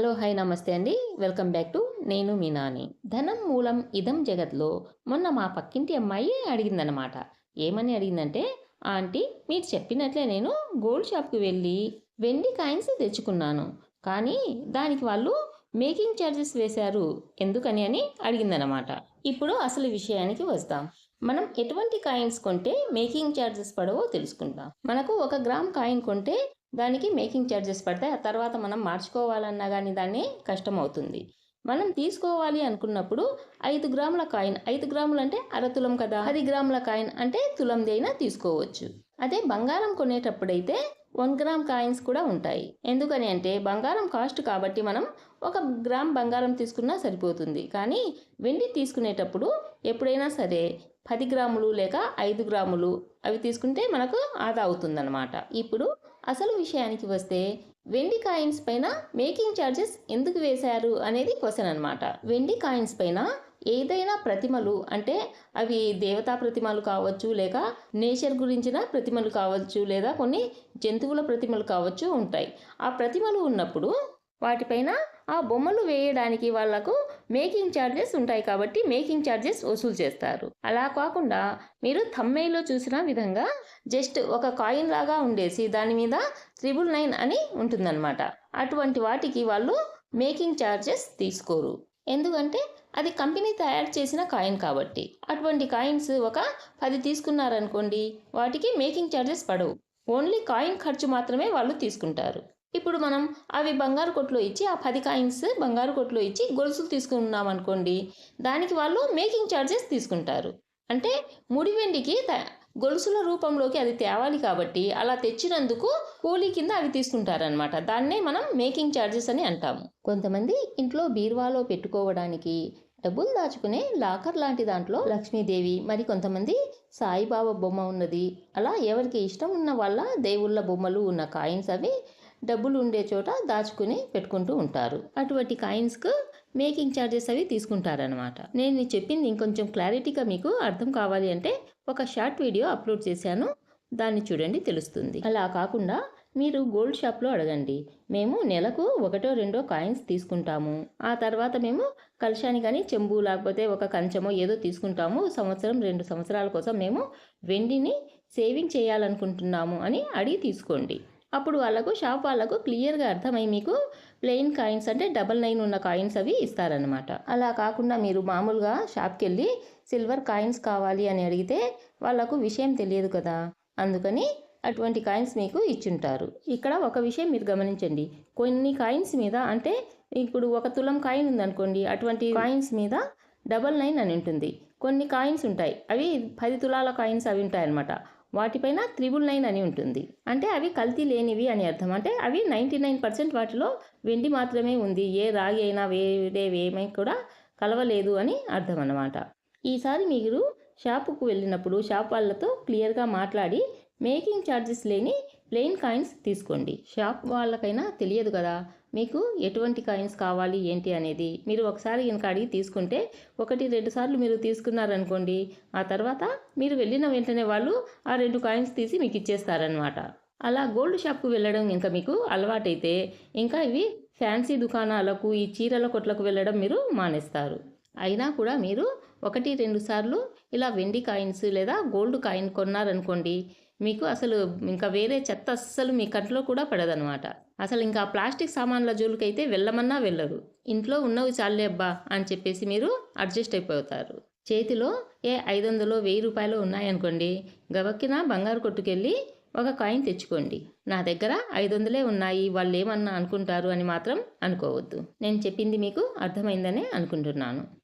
Hello hi నమస్తే అండి. Welcome back to నేను మీ నాని. ధనం మూలం ఇదం జగత్లో మొన్న మా పక్కింటి అమ్మాయి అడిగిందనమాట ఏమని అడిగిందంటే ఆంటీ మీరు చెప్పినట్లే నేను గోల్డ్ షాప్కి వెళ్ళి వెండి కాయిన్స్ తెచ్చుకున్నాను. కానీ దానికి వాళ్ళు మేకింగ్ ఛార్జెస్ వేశారు. ఎందుకని అని అడిగిందనమాట ఇప్పుడు అసలు విషయానికి వస్తాం. మనం ఎటువంటి కాయిన్స్ కొంటే మేకింగ్ ఛార్జెస్ పడవో తెలుసుకుందాం మనకు ఒక గ్రామ్ కాయిన్ కొంటే దానికి మేకింగ్ ఛార్జెస్ పడతాయి. ఆ తర్వాత మనం మార్చుకోవాలన్నా కానీ దాన్ని కష్టం అవుతుంది మనం తీసుకోవాలి అనుకున్నప్పుడు ఐదు గ్రాముల కాయిన్ ఐదు గ్రాములు అంటే అరతులం కదా? పది గ్రాముల కాయిన్ అంటే తులంది అయినా తీసుకోవచ్చు. అదే బంగారం కొనేటప్పుడైతే వన్ గ్రామ్ కాయిన్స్ కూడా ఉంటాయి. ఎందుకని అంటే బంగారం కాస్ట్ కాబట్టి మనం ఒక గ్రామ్ బంగారం తీసుకున్నా సరిపోతుంది. కానీ వెండి తీసుకునేటప్పుడు ఎప్పుడైనా సరే పది గ్రాములు లేక ఐదు గ్రాములు అవి తీసుకుంటే మనకు ఆదా అవుతుందన్నమాట. ఇప్పుడు అసలు విషయానికి వస్తే వెండి కాయిన్స్ పైన మేకింగ్ ఛార్జెస్ ఎందుకు వేశారు అనేది క్వశ్చన్ అనమాట వెండి కాయిన్స్ పైన ఏదైనా ప్రతిమలు అంటే అవి దేవతా ప్రతిమలు కావచ్చు లేక నేచర్ గురించిన ప్రతిమలు కావచ్చు లేదా కొన్ని జంతువుల ప్రతిమలు కావచ్చు ఉంటాయి. ఆ ప్రతిమలు ఉన్నప్పుడు వాటిపైన ఆ బొమ్మలు వేయడానికి వాళ్ళకు మేకింగ్ ఛార్జెస్ ఉంటాయి కాబట్టి మేకింగ్ ఛార్జెస్ వసూలు చేస్తారు. అలా కాకుండా మీరు తమ్మైలో చూసిన విధంగా జస్ట్ ఒక కాయిన్ లాగా ఉండేసి దాని మీద త్రిబుల్ నైన్ అని ఉంటుందన్నమాట. అటువంటి వాటికి వాళ్ళు మేకింగ్ ఛార్జెస్ తీసుకోరు. ఎందుకంటే అది కంపెనీ తయారు చేసిన కాయిన్ కాబట్టి. అటువంటి కాయిన్స్ ఒక పది తీసుకున్నారనుకోండి వాటికి మేకింగ్ ఛార్జెస్ పడవు. ఓన్లీ కాయిన్ ఖర్చు మాత్రమే వాళ్ళు తీసుకుంటారు. ఇప్పుడు మనం అవి బంగారు కొట్లో ఇచ్చి ఆ పది కాయిన్స్ బంగారు కొట్లో ఇచ్చి గొలుసులు తీసుకున్నాం అనుకోండి దానికి వాళ్ళు మేకింగ్ ఛార్జెస్ తీసుకుంటారు. అంటే ముడి వెండికి గొలుసుల రూపంలోకి అది తేవాలి కాబట్టి అలా తెచ్చినందుకు కూలీ కింద అవి తీసుకుంటారనమాట దాన్నే మనం మేకింగ్ ఛార్జెస్ అని అంటాము. కొంతమంది ఇంట్లో బీరువాలో పెట్టుకోవడానికి డబ్బులు దాచుకునే లాకర్ లాంటి దాంట్లో లక్ష్మీదేవి మరి కొంతమంది సాయిబాబా బొమ్మ ఉన్నది. అలా ఎవరికి ఇష్టం ఉన్న వాళ్ళ దేవుళ్ళ బొమ్మలు ఉన్న కాయిన్స్ అవి డబ్బులు ఉండే చోట దాచుకుని పెట్టుకుంటూ ఉంటారు. అటువంటి కాయిన్స్కు మేకింగ్ ఛార్జెస్ అవి తీసుకుంటారనమాట నేను చెప్పింది ఇంకొంచెం క్లారిటీగా మీకు అర్థం కావాలి అంటే ఒక షార్ట్ వీడియో అప్లోడ్ చేశాను. దాన్ని చూడండి తెలుస్తుంది. అలా కాకుండా మీరు గోల్డ్ షాప్లో అడగండి. మేము నెలకు ఒకటో రెండో కాయిన్స్ తీసుకుంటాము. ఆ తర్వాత మేము కలశాని కానీ చెంబు లేకపోతే ఒక కంచమో ఏదో తీసుకుంటాము. సంవత్సరం రెండు సంవత్సరాల కోసం మేము వెండిని సేవింగ్ చేయాలనుకుంటున్నాము అని అడిగి తీసుకోండి. అప్పుడు వాళ్ళకు షాప్ వాళ్ళకు క్లియర్గా అర్థమై మీకు ప్లెయిన్ కాయిన్స్ అంటే డబల్ నైన్ ఉన్న కాయిన్స్ అవి ఇస్తారనమాట అలా కాకుండా మీరు మామూలుగా షాప్కి వెళ్ళి సిల్వర్ కాయిన్స్ కావాలి అని అడిగితే వాళ్ళకు విషయం తెలియదు కదా. అందుకని అటువంటి కాయిన్స్ మీకు ఇచ్చుంటారు. ఇక్కడ ఒక విషయం మీరు గమనించండి. కొన్ని కాయిన్స్ మీద అంటే ఇప్పుడు ఒక తులం కాయిన్ ఉందనుకోండి అటువంటి కాయిన్స్ మీద డబల్ నైన్ అని ఉంటుంది. కొన్ని కాయిన్స్ ఉంటాయి. అవి పది తులాల కాయిన్స్ అవి ఉంటాయి అన్నమాట వాటిపైన త్రిబుల్ నైన్ అని ఉంటుంది. అంటే అవి కల్తీ లేనివి అని అర్థం. అంటే అవి నైంటీ నైన్ పర్సెంట్ వాటిలో వెండి మాత్రమే ఉంది. ఏ రాగి అయినా వేరే ఏమై కూడా కలవలేదు అని అర్థం అన్నమాట. ఈసారి మీరు షాపుకు వెళ్ళినప్పుడు షాప్ వాళ్ళతో క్లియర్గా మాట్లాడి మేకింగ్ ఛార్జెస్ లేని ప్లెయిన్ కాయిన్స్ తీసుకోండి. షాప్ వాళ్ళకైనా తెలియదు కదా. మీకు ఎటువంటి కాయిన్స్ కావాలి ఏంటి అనేది మీరు ఒకసారి కనుక అడిగి తీసుకుంటే ఒకటి రెండు సార్లు మీరు తీసుకున్నారనుకోండి ఆ తర్వాత మీరు వెళ్ళిన వెంటనే వాళ్ళు ఆ రెండు కాయిన్స్ తీసి మీకు ఇచ్చేస్తారనమాట అలా గోల్డ్ షాప్కు వెళ్ళడం ఇంకా మీకు అలవాటైతే ఇంకా ఇవి ఫ్యాన్సీ దుకాణాలకు ఈ చీరల కొట్లకు వెళ్ళడం మీరు మానేస్తారు. అయినా కూడా మీరు ఒకటి రెండు సార్లు ఇలా వెండి కాయిన్స్ లేదా గోల్డ్ కాయిన్ కొన్నారనుకోండి మీకు అసలు ఇంకా వేరే చెత్త అస్సలు మీ కంట్లో కూడా పడదనమాట అసలు ఇంకా ప్లాస్టిక్ సామాన్ల జోలికైతే వెళ్ళమన్నా వెళ్ళరు. ఇంట్లో ఉన్నవి చాలే అబ్బా అని చెప్పేసి మీరు అడ్జస్ట్ అయిపోతారు. చేతిలో ఏ ఐదు వందలు వెయ్యి రూపాయలు ఉన్నాయనుకోండి గవక్కిన బంగారు కొట్టుకెళ్ళి ఒక కాయిన్ తెచ్చుకోండి. నా దగ్గర ఐదు వందలే ఉన్నాయి వాళ్ళు ఏమన్నా అనుకుంటారు అని మాత్రం అనుకోవద్దు. నేను చెప్పింది మీకు అర్థమైందనే అనుకుంటున్నాను.